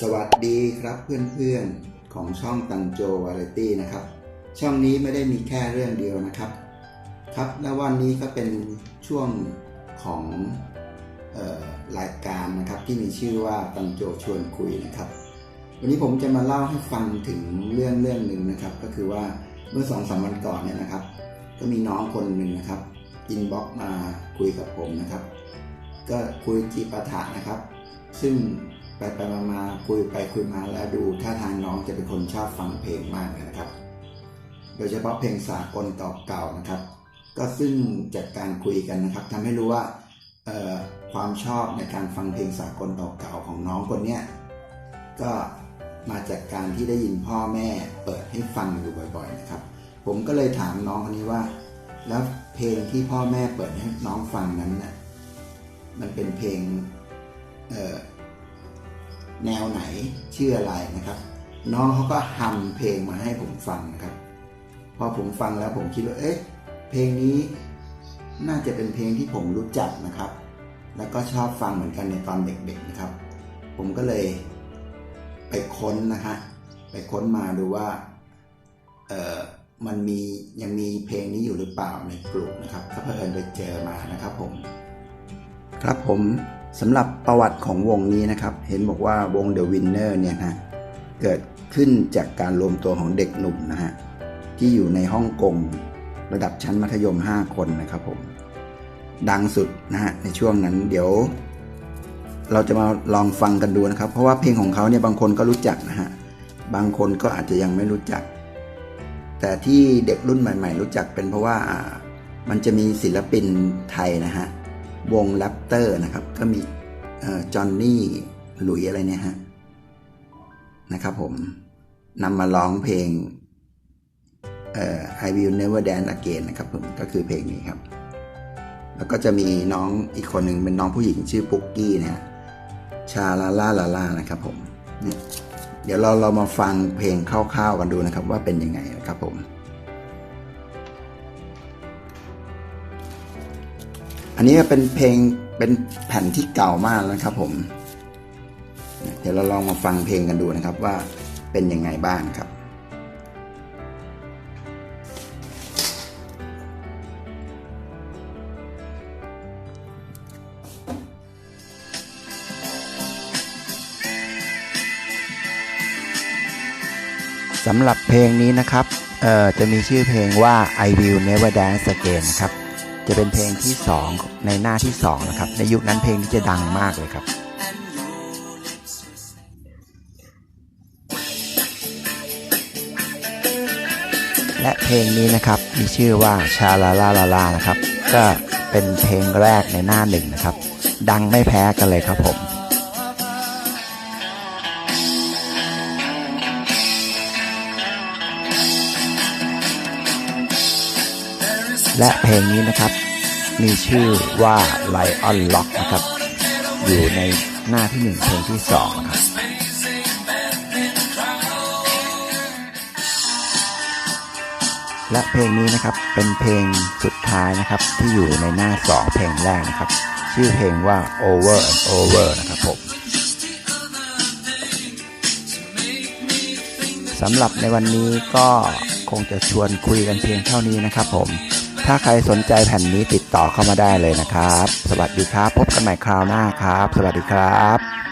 สวัสดีครับเพื่อนๆของช่องตันโจวาไรตี้นะครับ ช่องนี้ไม่ได้มีแค่เรื่องเดียวนะครับ ครับและวันนี้ก็เป็นช่วงของออรายการนะครับที่มีชื่อว่าตันโจชวนคุยนะครับ วันนี้ผมจะมาเล่าให้ฟังถึงเรื่องเรื่องหนึ่งนะครับ ก็คือว่าเมื่อสองสามวันก่อนเนี่ยนะครับ ก็มีน้องคนหนึ่งนะครับอินบ็อกมาคุยกับผมนะครับ ก็คุยจีปาถะนะครับ ซึ่ง ไปไปมาคุยไปคุยมาแล้วดูท่าทางน้องจะเป็นคนชอบฟังเพลงมากเลยนะครับ โดยเฉพาะเพลงสากลต่อเก่านะครับ ก็ซึ่งจากการคุยกันนะครับทำให้รู้ว่าความชอบในการฟังเพลงสากลต่อเก่าของน้องคนเนี้ก็มาจากการที่ได้ยินพ่อแม่เปิดให้ฟังอยู่บ่อย ๆ นะครับ ผมก็เลยถามน้องคนนี้ว่า แล้วเพลงที่พ่อแม่เปิดให้น้องฟังนั้นน่ะมันเป็นเพลงเแนวไหนชื่ออะไรนะครับ น้องเขาก็ฮัมเพลงมาให้ผมฟังนะครับ พอผมฟังแล้วผมคิดว่าเอ๊ะเพลงนี้น่าจะเป็นเพลงที่ผมรู้จักนะครับ แล้วก็ชอบฟังเหมือนกันในตอนเด็กๆนะครับ ผมก็เลยไปค้นนะฮะไปค้นมาดูว่าเออมันมียังมีเพลงนี้อยู่หรือเปล่าในกลุ่มนะครับก็เพิ่นไปเจอมานะครับผม ครับผม สำหรับประวัติของวงนี้นะครับ เห็นบอกว่าวง The Winner เนี่ยนะเกิดขึ้นจากการรวมตัวของเด็กหนุ่มนะฮะที่อยู่ในฮ่องกงระดับชั้นมัธยม 5 คนนะครับผมดังสุดนะฮะในช่วงนั้นเดี๋ยว เราจะมาลองฟังกันดูนะครับ เพราะว่าเพลงของเขาเนี่ยบางคนก็รู้จักนะฮะบางคนก็อาจจะยังไม่รู้จัก แต่ที่เด็กรุ่นใหม่ ๆ รู้จักเป็นเพราะว่าอ่ามันจะมีศิลปินไทยนะฮะ วงแรปเตอร์นะครับ ก็มีจอห์นนี่หลุยอะไรเนี่ยฮะนะครับผมนำมาร้องเพลงเอ่อ I Will Never Dance Again นะครับผมก็คือเพลงนี้ครับ แล้วก็จะมีน้องอีกคนหนึ่งเป็นน้องผู้หญิงชื่อปุ๊กกี้นะฮะชาลาลาลาลานะครับผมเนี่ยเดี๋ยวเราเรามาฟังเพลงคร่าวๆกันดูนะครับว่าเป็นยังไงนะครับผม อันนี้เป็นเพลงเป็นแผ่นที่เก่ามากแล้วนะครับ ผม เดี๋ยวเราลองมาฟังเพลงกันดูนะครับว่าเป็นยังไงบ้างครับสำหรับเพลงนี้นะครับ เอ่อ จะมีชื่อเพลงว่า I Will Never Dance Again ครับ จะเป็นเพลงที่ 2 ในหน้าที่ 2 นะครับ ในยุคนั้นเพลงนี้จะดังมากเลยครับและเพลงนี้นะครับมีชื่อว่าชาลาลาลาลานะครับ ก็เป็นเพลงแรกในหน้าหนึ่งนะครับ ดังไม่แพ้กันเลยครับผม และเพลงนี้นะครับ มีชื่อว่า Lion Lock นะครับ อยู่ในหน้าที่หนึ่งเพลงที่สองนะครับและเพลงนี้นะครับเป็นเพลงสุดท้ายนะครับที่อยู่ในหน้าสองเพลงแรกนะครับ ชื่อเพลงว่า Over and Over นะครับผมสำหรับในวันนี้ก็คงจะชวนคุยกันเพียงเท่านี้นะครับผม ถ้าใครสนใจแผ่นนี้ติดต่อเข้ามาได้เลยนะครับ สวัสดีครับ พบกันใหม่คราวหน้าครับ สวัสดีครับ